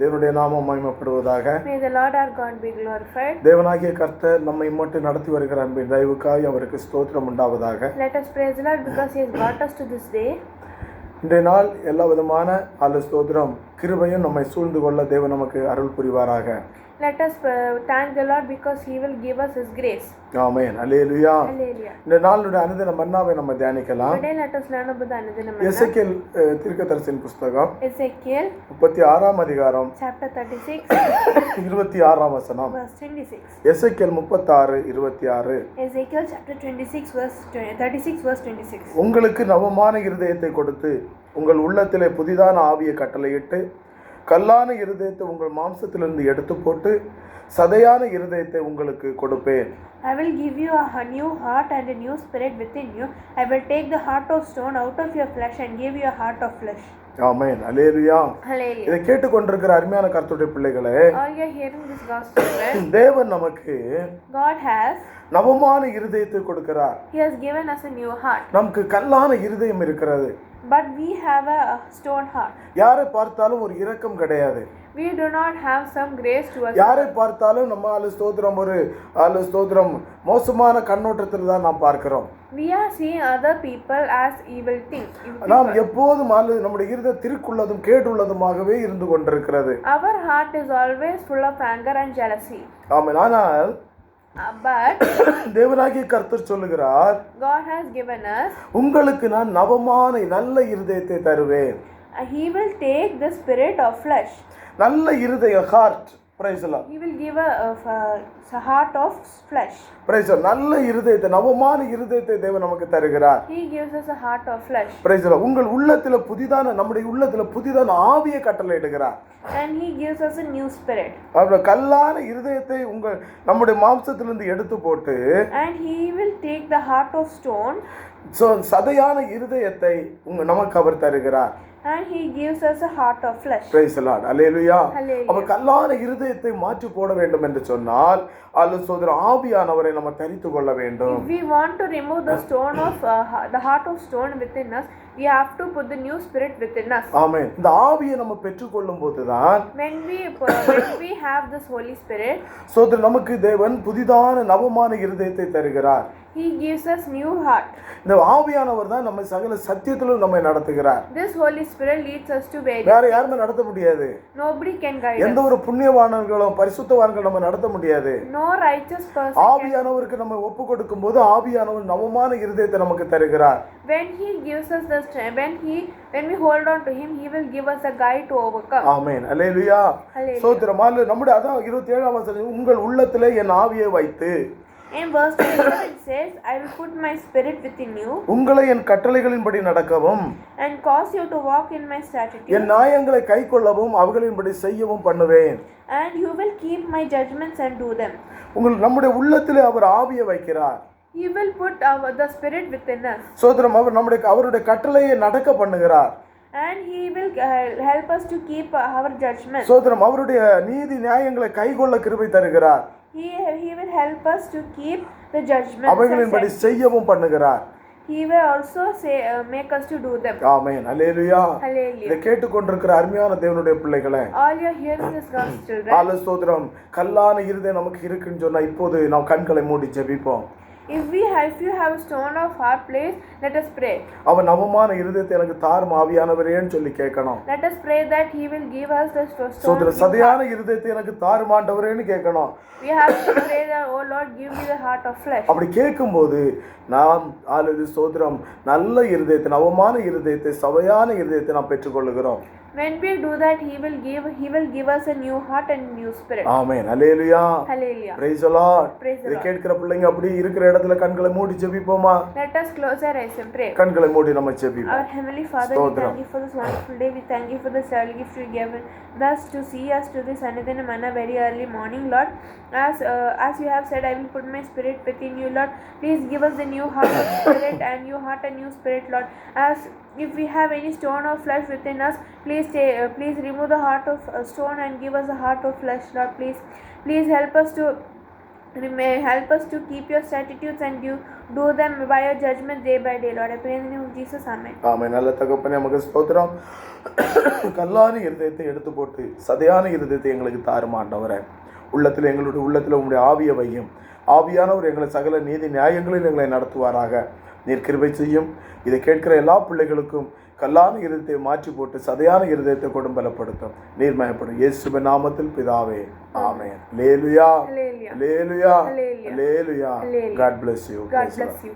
தேவனுடைய நாமம் மகிமைப்படுவதாக. May the Lord our God be glorified. தேவனாகிய கர்த்தர் நம்மை மட்டும் நடத்தி வருகிற அன்பின் தயவுக்காய் அவருக்கு ஸ்தோத்திரம் உண்டாவதாக. Let us praise the Lord because He has brought us to this day. இன்றைய நாள் எல்லா விதமான அல்ல ஸ்தோத்திரம் கிருபையும் நம்மை சூழ்ந்து கொள்ள தேவன் நமக்கு அருள் புரிவாராக. Let us uh, thank the Lord because He will give us His grace. Amen Hallelujah. இந்த நாளுடைய அனுதின மன்னாவை நம்ம தியானிக்கலாம் Today let us learn about the Anadana Manna. எசேக்கியேல் புஸ்தகம் Ezekiel முப்பத்தி ஆறாம் அதிகாரம் chapter 36 இருபத்தி ஆறாம் வசனம் verse 26. எசேக்கியேல் முப்பத்தாறு இருபத்தி ஆறு Ezekiel chapter 26 verse 20, 36 verse 26. உங்களுக்கு நவமான இருதயத்தை கொடுத்து உங்கள் உள்ளத்திலே புதிதான ஆவியை கட்டளையிட்டு கல்லான இருதயத்தை உங்கள் மாம்சத்திலிருந்து எடுத்து போட்டு சதையான இருதயத்தை உங்களுக்கு கொடுப்பேன் I will give you a new heart and a new spirit within you. I will take the heart of stone out of your flesh and give you a heart of flesh. Amen hallelujah Hallelujah. இதை கேட்டுக்கொண்டிருக்கிற அருமையான கருத்துடைய பிள்ளைகளே All you are hearing this gospel, right? தேவன் நமக்கு God has, நவமான இருதயத்தை கொடுக்கிறார் He has given us a new heart. நமக்கு கல்லான இருதயம் இருக்கிறது But we have a stone heart. யாரை பார்த்தாலும் ஒரு இரக்கம் கிடையாது We do not have some grace to us. யாரை பார்த்தாலும் நம்ம ஆளு ஸ்தோத்திரம் ஒரு ஆளு ஸ்தோத்திரம் மோசமான கண்ணோட்டத்தில் தான் நாம் பார்க்கிறோம் We are seeing other people as evil things. நாம். எப்போதும் ஆளு நம்முடைய இருத திருக்குள்ளதும் கேட்டுள்ளதுமாகவே இருந்து கொண்டிருக்கிறது Our heart is always full of anger and jealousy. ஆமென் ஆனால் Uh, but தேவனாகிய கர்த்தர் சொல்லுகிறார் God has given us, உங்களுக்கு நான் நவமான நல்ல இருதயத்தை தருவேன் uh, He will take the spirit of flesh. நல்ல இருதய ஹார்ட் பிரைசலாம் He will give a, a, a heart of flesh. பிரைசல் நல்ல இருதயத்தை நவமான இருதயத்தை தேவன் நமக்கு தருகிறார். He gives us a heart of flesh. பிரைசலாம் உங்கள் உள்ளத்துல புதிதான நம்முடைய உள்ளத்துல புதிதான ஆவியை கட்டளையிடுகிறார் And He gives us a new spirit. கல்லான இருதயத்தை உங்கள் நம்முடைய மாம்சத்திலிருந்து எடுத்து போட்டு And He will take the heart of stone. So சதையான இருதயத்தை உங்க நமக்கு அவர் தருகிறார். And He gives us a heart of flesh. Praise the Lord hallelujah Hallelujah. அவர் கல்லான இருதயத்தை மாற்றி போட வேண்டும் என்று சொன்னால் சோதர ஆவியானவரை நம்ம தரித்து கொள்ள வேண்டும் If we want to remove the stone of uh, ha- the heart of stone within us, we have to put the new spirit within us. ஆமென் இந்த ஆவியை நம்ம பெற்றுக்கொள்ளும் போதுதான் When we when we have this Holy Spirit, சோதர நமக்கு தேவன் புதிதான நவமான இருதயத்தை தருகிறார் He gives us new heart. இந்த ஆவியானவர் தான் நம்ம சகல சத்தியத்திலும் நம்மை நடத்துகிறார் This Holy Spirit leads us to where வேற யாருமே நடத்த முடியாது nobody can guide எந்த. ஒரு புண்ணியவானர்களும் பரிசுத்தவான்கள் நம்ம நடத்த முடியாது No righteous person. ஆவியானவருக்கு நம்ம ஒப்பு கொடுக்கும் போது ஆவியானவர் நவமான இருதயத்தை நமக்கு தருகிறார் When He gives us the strength, when He when we hold on to Him, He will give us a guide to overcome. Amen hallelujah Hallelujah. சோத்திரமால நம்முடைய அதான் இருபத்தி ஏழாம் வசனம் உங்கள் உள்ளத்திலே என் ஆவியை வைத்து In verse 27 it says, I will put my spirit within you உங்களை என் கட்டளைகளின்படி நடக்கவும் and cause you to walk in my statutes, என் நியாயங்களை கைக்கொள்ளவும் அவைகளின்படி செய்யவும் பண்ணுவேன் and you will keep my judgments and do them. உங்கள் நம்முடைய உள்ளத்திலே அவர் ஆவியை வைக்கிறார் He will put our, the spirit within us, சோதரம் அவர் நம்முடைய அவருடைய கட்டளையை நடக்க பண்ணுகிறார் and He will uh, help us to keep our judgments. சோதரம் அவருடைய நீதி நியாயங்களை கைக்கொள்ள கிருபை தருகிறார் He, he will help us to keep the judgments. and அவைகளின்படி செய்யவும் பண்ணுகிறார் He will also say, uh, make us to do them. Amen hallelujah Hallelujah. இதை கேட்டுக்கொண்டிருக்கிற அருமையான தேவனுடைய பிள்ளைகளே All you are hearing this gospel, children. ஆல ஸ்தோத்திரம் கல்லான இருதயம் நமக்கு இருக்குன்னு சொன்னா இப்போது நாம் கண்களை மூடி ஜெபிப்போம் If we have, if you have a stone of heart place, let us pray. அவன் நவமான இருதயத்தை எனக்கு தாரும் ஆவியானவரேன்னு சொல்லி கேட்கணும் Let us pray that He will give us the sto- stone. சோதர சதையான இருதயத்தை எனக்கு தாருமாண்டவரேன்னு கேட்கணும் We have to pray that, oh Lord, give me the heart of flesh. அப்படி கேட்கும்போது நாம் ஆளுது சோதரம் நல்ல இருதயத்தை நவமான இருதயத்தை சவையான இருதயத்தை நாம் பெற்றுக்கொள்ளுகிறோம் When we do that, He will give He will give us a new heart and new spirit. Amen hallelujah Hallelujah. Praise lord Praise the இதை Lord. கேட்கிற பிள்ளைங்க அப்படி இருக்கிற இடத்துல கண்களை மூடி ஜெபிப்போமா Let us close our eyes and pray. கண்களை மூடி நம்ம ஜெபிப்போம் Our Heavenly Father, we Stotram. thank you for this wonderful day. We thank you for the cell gift you given thus to see us to this Anadana Manna very early morning, Lord. As uh, as you have said, I will put my spirit within you, Lord. Please give us the new heart of spirit and new heart and new spirit, Lord. As if we have any stone or flesh within us, please stay, uh, please remove the heart of uh, stone and give us a heart of flesh, Lord. Please, please help us to May help us to keep your statutes and you do them by your judgment day by day, Lord. I pray in the name of Jesus. Amen. ஆமை நல்ல தகப்பனே நமக்கு ஸ்தோத்திரம் கல்லான இருதயத்தை எடுத்து போட்டு சதையான இருதயத்தை எங்களுக்கு தாரும் ஆண்டவரே உள்ளத்தில் எங்களுடைய உள்ளத்தில் உங்களுடைய ஆவிய வையும் ஆவியானவர் எங்களை சகல நீதி நியாயங்களில் எங்களை நடத்துவாராக நீர் கிருபை செய்யும் இதை கேட்கிற எல்லா பிள்ளைகளுக்கும் கல்லான இருதயத்தை மாற்றி போட்டு சதையான இருதயத்தை கொடும் பலப்படுத்தும் நீர்மயப்படும் இயேசுவின் நாமத்தில் பிதாவே amen hallelujah. Hallelujah. Hallelujah. God bless you God bless you.